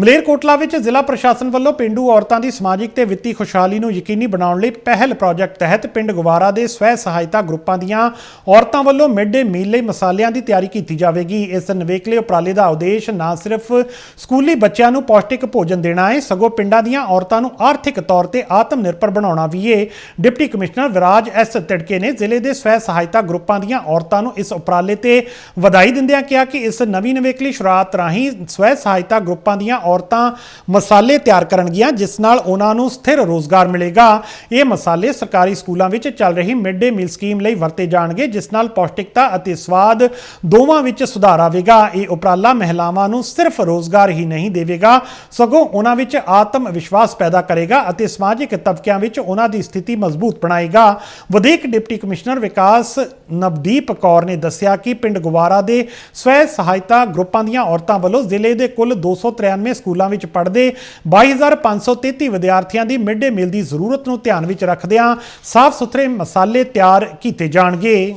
ਮਲੇਰਕੋਟਲਾ ਵਿੱਚ ਜ਼ਿਲ੍ਹਾ ਪ੍ਰਸ਼ਾਸਨ ਵੱਲੋਂ ਪਿੰਡੂ ਔਰਤਾਂ ਦੀ ਸਮਾਜਿਕ ਤੇ ਵਿੱਤੀ ਖੁਸ਼ਹਾਲੀ ਨੂੰ ਯਕੀਨੀ ਬਣਾਉਣ ਲਈ ਪਹਿਲ ਪ੍ਰੋਜੈਕਟ ਤਹਿਤ ਪਿੰਡ ਗਵਾਰਾ ਦੇ ਸਵੈ ਸਹਾਇਤਾ ਗਰੁੱਪਾਂ ਦੀਆਂ ਔਰਤਾਂ ਵੱਲੋਂ ਮਿਡ ਡੇ ਮੀਲ ਲਈ ਮਸਾਲਿਆਂ ਦੀ ਤਿਆਰੀ ਕੀਤੀ ਜਾਵੇਗੀ। ਇਸ ਨਵੇਕਲੇ ਉਪਰਾਲੇ ਦਾ ਉਦੇਸ਼ ਨਾ ਸਿਰਫ ਸਕੂਲੀ ਬੱਚਿਆਂ ਨੂੰ ਪੌਸ਼ਟਿਕ ਭੋਜਨ ਦੇਣਾ ਹੈ, ਸਗੋਂ ਪਿੰਡਾਂ ਦੀਆਂ ਔਰਤਾਂ ਨੂੰ ਆਰਥਿਕ ਤੌਰ ਤੇ ਆਤਮ ਨਿਰਭਰ ਬਣਾਉਣਾ ਵੀ ਹੈ deputy commissioner Viraj S Tidke ਨੇ ਜ਼ਿਲ੍ਹੇ ਦੇ ਸਵੈ ਸਹਾਇਤਾ ਗਰੁੱਪਾਂ ਦੀਆਂ ਔਰਤਾਂ ਨੂੰ ਇਸ ਉਪਰਾਲੇ ਤੇ ਵਧਾਈ ਦਿੰਦਿਆਂ ਕਿਹਾ ਕਿ ਇਸ ਨਵੀਂ ਨਵੇਕਲੀ ਸ਼ੁਰੂਆਤ ਰਾਹੀਂ ਸਵੈ ਸਹਾਇਤਾ ਗਰੁੱਪਾਂ ਦੀਆਂ ਔਰਤਾਂ ਮਸਾਲੇ ਤਿਆਰ ਕਰਨਗੀਆਂ, ਜਿਸ ਨਾਲ ਉਹਨਾਂ ਨੂੰ ਸਥਿਰ ਰੋਜ਼ਗਾਰ ਮਿਲੇਗਾ। ਇਹ ਮਸਾਲੇ ਸਰਕਾਰੀ ਸਕੂਲਾਂ ਵਿੱਚ ਚੱਲ ਰਹੀ ਮਿਡ ਡੇ ਮੀਲ ਸਕੀਮ ਲਈ ਵਰਤੇ ਜਾਣਗੇ, ਜਿਸ ਨਾਲ ਪੌਸ਼ਟਿਕਤਾ ਅਤੇ ਸਵਾਦ ਦੋਵਾਂ ਵਿੱਚ ਸੁਧਾਰ ਆਵੇਗਾ। ਇਹ ਉਪਰਾਲਾ ਮਹਿਲਾਵਾਂ ਨੂੰ ਸਿਰਫ ਰੋਜ਼ਗਾਰ ਹੀ ਨਹੀਂ ਦੇਵੇਗਾ, ਸਗੋਂ ਉਹਨਾਂ ਵਿੱਚ ਆਤਮ ਵਿਸ਼ਵਾਸ ਪੈਦਾ ਕਰੇਗਾ ਅਤੇ ਸਮਾਜਿਕ ਤਬਕਿਆਂ ਵਿੱਚ ਉਹਨਾਂ ਦੀ ਸਥਿਤੀ ਮਜ਼ਬੂਤ ਬਣਾਏਗਾ। ਵਧੇਕ ਡਿਪਟੀ ਕਮਿਸ਼ਨਰ ਵਿਕਾਸ ਨਵਦੀਪ ਕੌਰ ਨੇ ਦੱਸਿਆ ਕਿ ਪਿੰਡ ਗੁਵਾਰਾ ਦੇ ਸਵੈ ਸਹਾਇਤਾ ਗਰੁੱਪਾਂ ਦੀਆਂ ਔਰਤਾਂ ਵੱਲੋਂ ਜ਼ਿਲ੍ਹੇ ਦੇ ਕੁੱਲ 293 ਸਕੂਲਾਂ ਵਿੱਚ ਪੜ੍ਹਦੇ 22533 ਵਿਦਿਆਰਥੀਆਂ ਦੀ ਮਿਡ ਡੇ ਮੀਲ ਦੀ ਜ਼ਰੂਰਤ ਨੂੰ ਧਿਆਨ ਵਿੱਚ ਰੱਖਦਿਆਂ ਸਾਫ਼ ਸੁਥਰੇ ਮਸਾਲੇ ਤਿਆਰ ਕੀਤੇ ਜਾਣਗੇ।